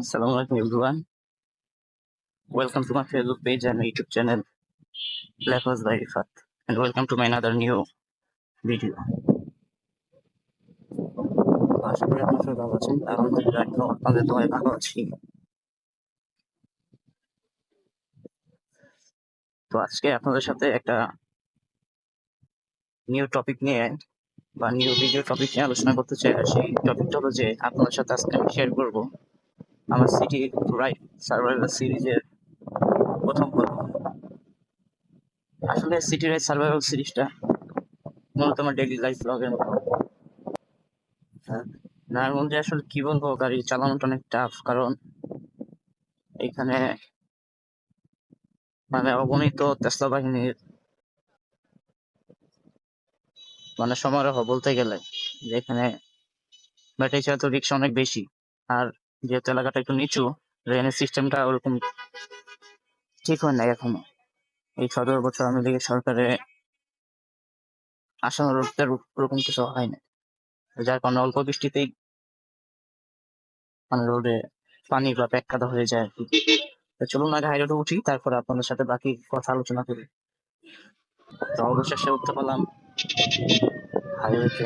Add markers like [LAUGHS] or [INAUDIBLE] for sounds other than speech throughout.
Assalamu alaikum everyone. Welcome to my Facebook page and YouTube channel, Black Horse by Rifat and welcome to my another new video. আশা করি আপনারা সবাই ভালো আছেন আলহামদুলিল্লাহ আমিও আপনাদের দোয়ায় ভালো আছি তো আজকে আপনাদের সাথে একটা নিউ টপিক নিয়ে বা নিউ ভিডিও টপিক নিয়ে আলোচনা করতে চাই সেই টপিকটা হলো যে আপনাদের সাথে আজকে আমি শেয়ার করব আমার সিটি রাইট সার্ভাইভাল সিরিজের প্রথম পর্ব। আসলে সিটি রাইট সার্ভাইভাল সিরিজটা মূলত আমার ডেইলি লাইফ ব্লগের মতো। হ্যাঁ, তার আসলে কি বলব গাড়ি চালানোটা অনেক টাফ কারণ এখানে মানে অগণিত তেসলা বাহিনীর মানে সমারোহ বলতে গেলে যে এখানে ব্যাটারি চালিত রিক্সা অনেক বেশি। আর যেহেতু এলাকাটা একটু নিচু ড্রেনের সিস্টেমটা ওরকম ঠিক হয় নাই এখনও। এই সতেরো বছর আমি লীগের সরকারে আশানুরূপদের ওরকম কিছু হয় না যার কারণে অল্প বৃষ্টিতেই মানে রোডে পানি বা ব্যাখ্যাত হয়ে যায় আর কি। চলুন আগে হাইরোডে উঠি, তারপরে আপনাদের সাথে বাকি কথা আলোচনা করি। তো অবশেষে উঠতে পারলাম হাইওয়েতে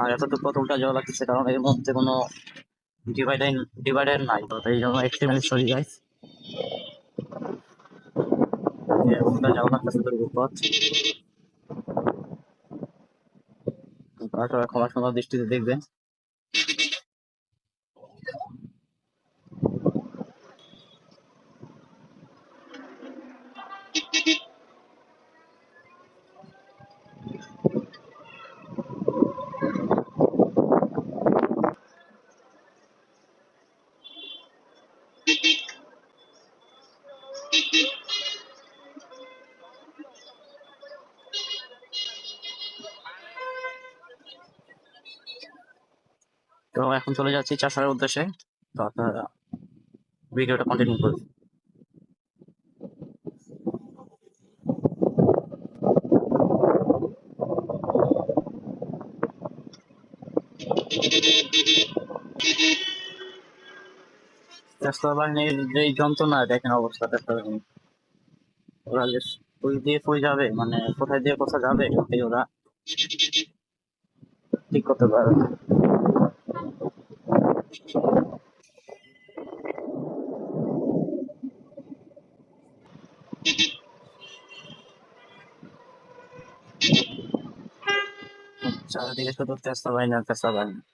আর এতটুকু পথ উল্টা যাওয়া লাগতেছে কারণ এর মধ্যে কোনো ডিভাইডার নাই তো এই জন্য এক্সট্রিমলি সরি গাইস এরকমটা যাও না কাছে দুর্গম পথ আপনারা সবাই ক্ষমা সুন্দর দৃষ্টিতে দেখবেন এখন চলে যাচ্ছি চাষার উদ্দেশ্যে। তো আপনারা ভিডিওটা কন্টিনিউ করুন। বাহিনীর যে যন্ত্রণা, দেখেন অবস্থা চেষ্টা ওরা যে ফুই দিয়ে ফুই যাবে মানে কোথায় দিয়ে কোথায় যাবে ওরা ঠিক করতে পারবে না। চারিদিকে শুধু চেষ্টা বাহিনী আর চেষ্টা বাহিনী তো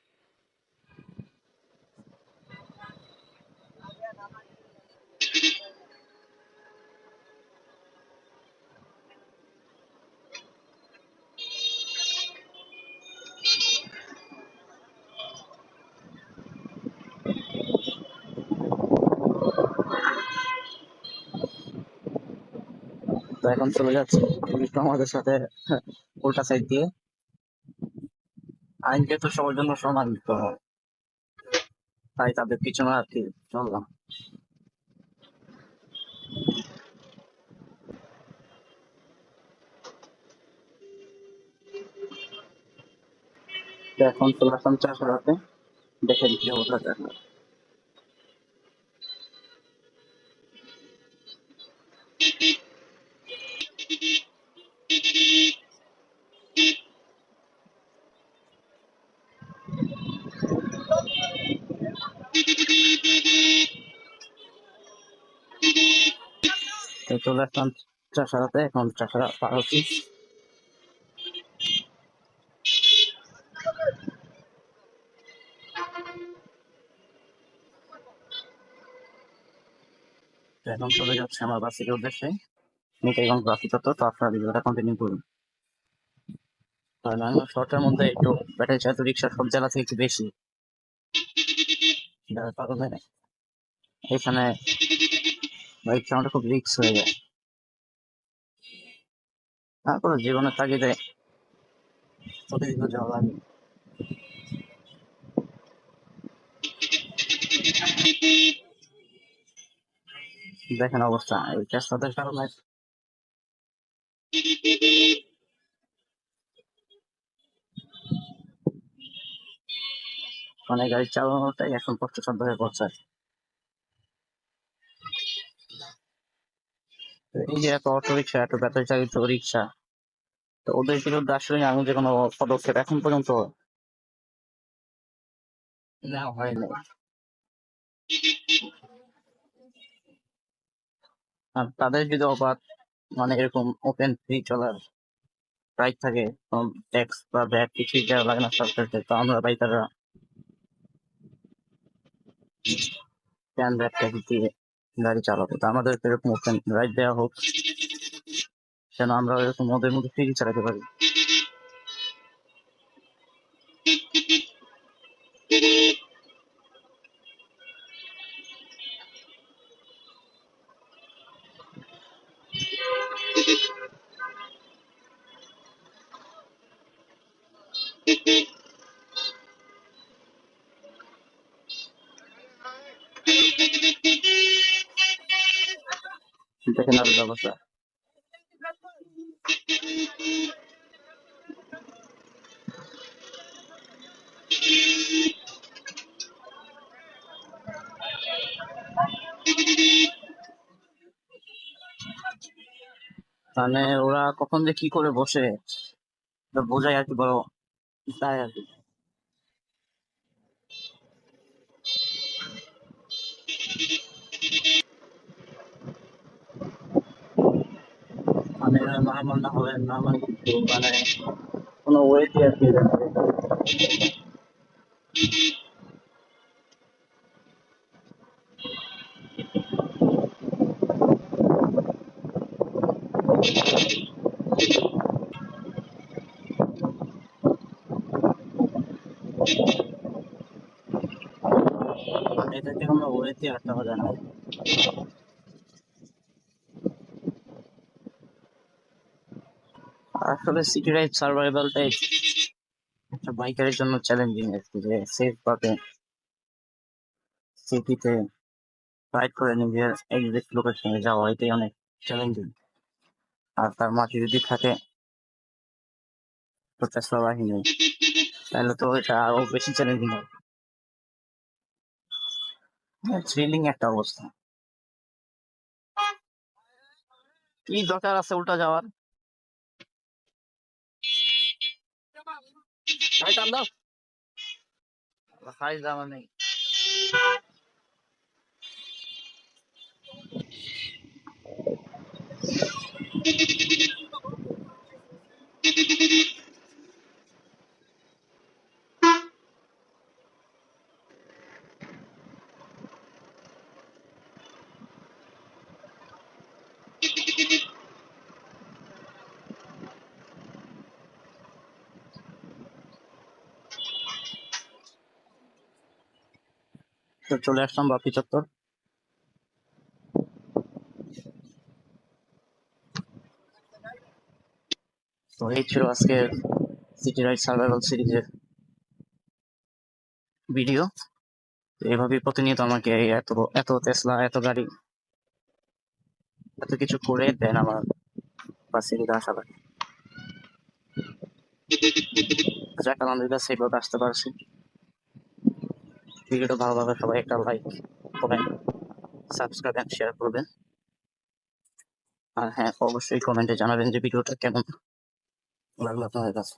এখন চলে যাচ্ছে। পুলিশ আমাদের সাথে, উল্টা সাইড দিয়ে। আইনকে তো সবার জন্য সমান তো তাই তাদের পিছনে আর কি চললাম। এখন চলে আসলাম চাষারাতে দেখেন কি অবস্থা তো চলে আসলাম চাষারাতে, এখন চাষারা পার হচ্ছি। এখন চলে যাচ্ছে আমার বাসির উদ্দেশ্যে। মিটাইগঞ্জ বাসি তত্ত্ব তো আপনারা ভিডিওটা কন্টিনিউ করুন। কারণ আমি শর্টের মধ্যে একটু ব্যাটারি চালিত রিক্সা সব জেলা থেকে একটু বেশি। এখানে বাইক চালানোটা খুব রিক্স হয়ে যায়। তারপরে জীবনের তাগিদে প্রতিদিন যাওয়া লাগে দেখেন অবস্থা, এই চেষ্টাদের কারণে মানে গাড়ি চালানোটাই এখন কষ্টসাধ্য হয়ে পড়ছে। এই যে এত অটো রিক্সা এত ব্যাটারি চালিত রিক্সা তো ওদের বিরুদ্ধে আসলে আমি যে কোনো পদক্ষেপ এখন পর্যন্ত নেওয়া হয়নি আর তাদের যদি অবাধ মানে এরকম ওপেন ফ্রি চলার রাইট থাকে ট্যাক্স বা ব্যাগ কিছুই দেওয়া লাগে না সরকারকে, তো আমরা বাইকাররা প্যান ব্যাগ দিয়ে গাড়ি চালাবো। তো আমাদের এরকম রাইট দেওয়া হোক যেন আমরা এরকম ওদের মধ্যে ফ্রি চালাতে পারি? দেখেন [LAUGHS] আরও ব্যবস্থা মানে ওরা কখন যে কি করে বসে এটা বোঝাই আর কি বড় তাই আর কি মানে হবে নর্মাল মানে কোনো ওয়েট আর কি এটা। মানে ওয়েতে আসলে সিটি রাইড সার্ভাইভালটাই একটা বাইকারের জন্য চ্যালেঞ্জিং আর কি, যে সেফ ভাবে সিটিতে রাইড করে নিজের এক্সাক্ট লোকেশনে যাওয়া, এটাই অনেক চ্যালেঞ্জিং আর তার মাঝে যদি থাকে তো টেসলা বাহিনী, তাহলে তো এটা আরও বেশি চ্যালেঞ্জিং হবে। থ্রিলিং একটা অবস্থা। কি দরকার আছে উল্টা যাওয়ার? Right arm down. Bakay naman na Thank you. তো চলে আসলাম বাপি চত্বর। তো এই ছিল আজকে সিটি রাইড সার্ভাইভাল সিরিজের ভিডিও এভাবেই প্রতিনিয়ত আমাকে এত এত টেসলা এত গাড়ি, এত কিছু করে দেন আমার বাসিলিতে আসা লাগে যাক, আলহামদুলিল্লাহ, সেইভাবে আসতে পারছি। ভিডিওটা ভালো লাগলে সবাই একটা like comment subscribe and share করবেন। আর হ্যাঁ অবশ্যই কমেন্টে জানাবেন যে ভিডিওটা কেমন লাগল আপনাদের কাছে।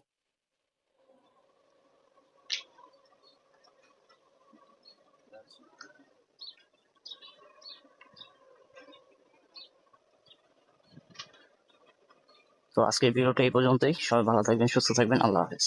তো আজকের ভিডিওটা এই পর্যন্তই। সবাই ভালো থাকবেন, সুস্থ থাকবেন। আল্লাহ হাফেজ।